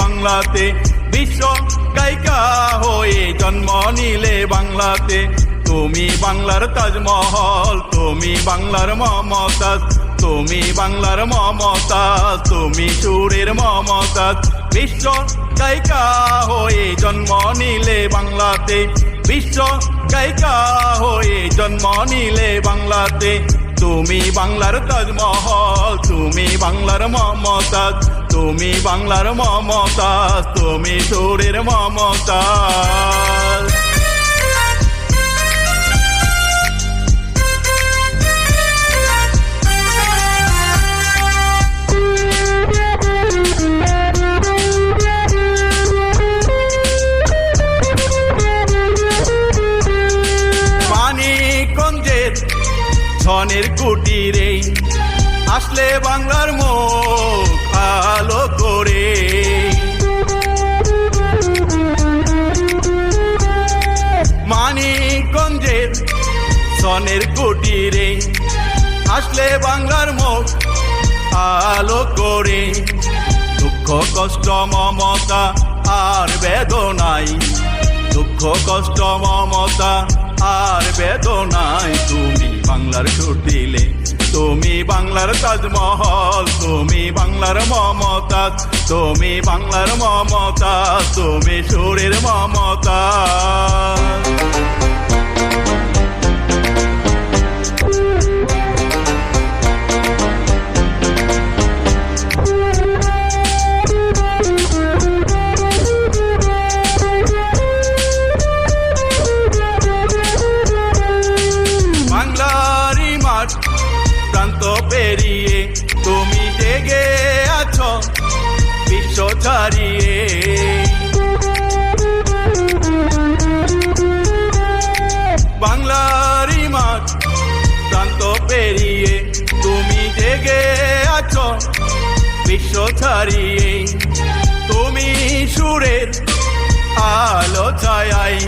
বাংলাতে, বিশ্ব গায়িকা হয়ে জন্ম নিলে বাংলাতে। তুমি বাংলার তাজমহল, তুমি বাংলার মমতাজ, তুমি বাংলার মমতাজ, তুমি সুরের মমতাজ। বিশ্ব গায়িকা হয়ে জন্ম নিলে বাংলাতে, বিশ্ব গায়িকা হয়ে জন্ম নিলে বাংলাতে। তুমি বাংলার তাজমহল তুমি বাংলার মমতাজ তুমি বাংলার মমতাজ তুমি সুরের মমতাজ। মানিকগঞ্জের ছনের কুটিরে আসলে বাংলার মুখ আলো করে। মানিকগঞ্জের ছনের কুটিরে আসলে বাংলার মুখ আলো করে। দুঃখ, কষ্ট, মমতা আর বেদনাই। দুঃখ, কষ্ট, মমতা আর বেদনায় তুমি বাংলার দিলে তুমি বাংলার তাজমহল, তুমি বাংলার মমতা, তুমি বাংলার মমতা, তুমি সুরের মমতা। বিশ্ব ছাড়িয়ে। বাংলারই মাঠ প্রান্ত পেরিয়ে তুমি জেগে আছো, বিশ্ব ছাড়িয়ে। তুমি সুরের আলো ছায়াই,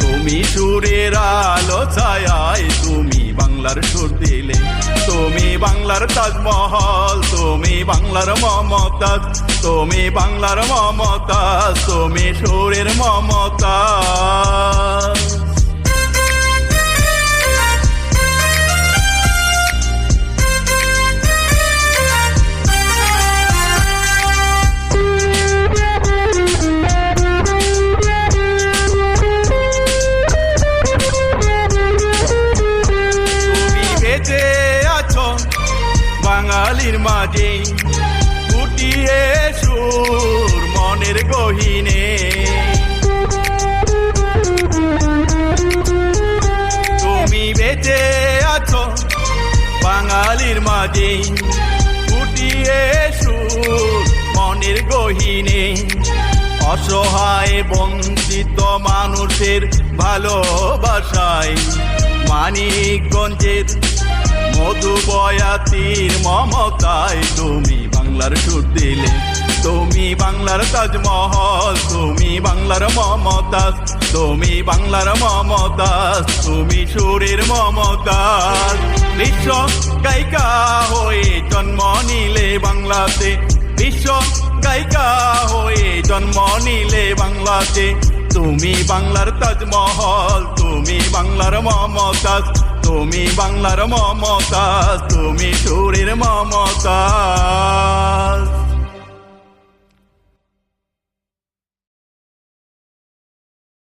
তুমি সুরের আলো ছায়াই, তুমি বাংলার সুর দিলে, তুমি বাংলার তাজমহল, তুমি বাংলার মমতাজ, তুমি বাংলার মমতাজ, তুমি সুরের মমতাজ। বাঙালির মাঝে। ফুটিয়ে সুর মনের গহিনে। তুমি বেঁচে আছো বাঙালির মাঝে। ফুটিয়ে সুর মনের গহিনে। অসহায় বঞ্চিত মানুষের ভালোবাসায় মানিকগঞ্জের মধুবয়াতির মমতায় তুমি বাংলার সুর দিলে, তুমি বাংলার তাজমহল, তুমি বাংলার মমতাজ, তুমি বাংলার মমতাজ, তুমি সুরের মমতাজ। বিশ্ব গায়িকা হয়ে জন্ম নিলে বাংলাতে, বিশ্ব গায়িকা হয়ে জন্ম নিলে বাংলাতে, তুমি বাংলার তাজমহল, তুমি বাংলার মমতাজ তুমি বাংলার মমতা তুমি সুরের মমতাজ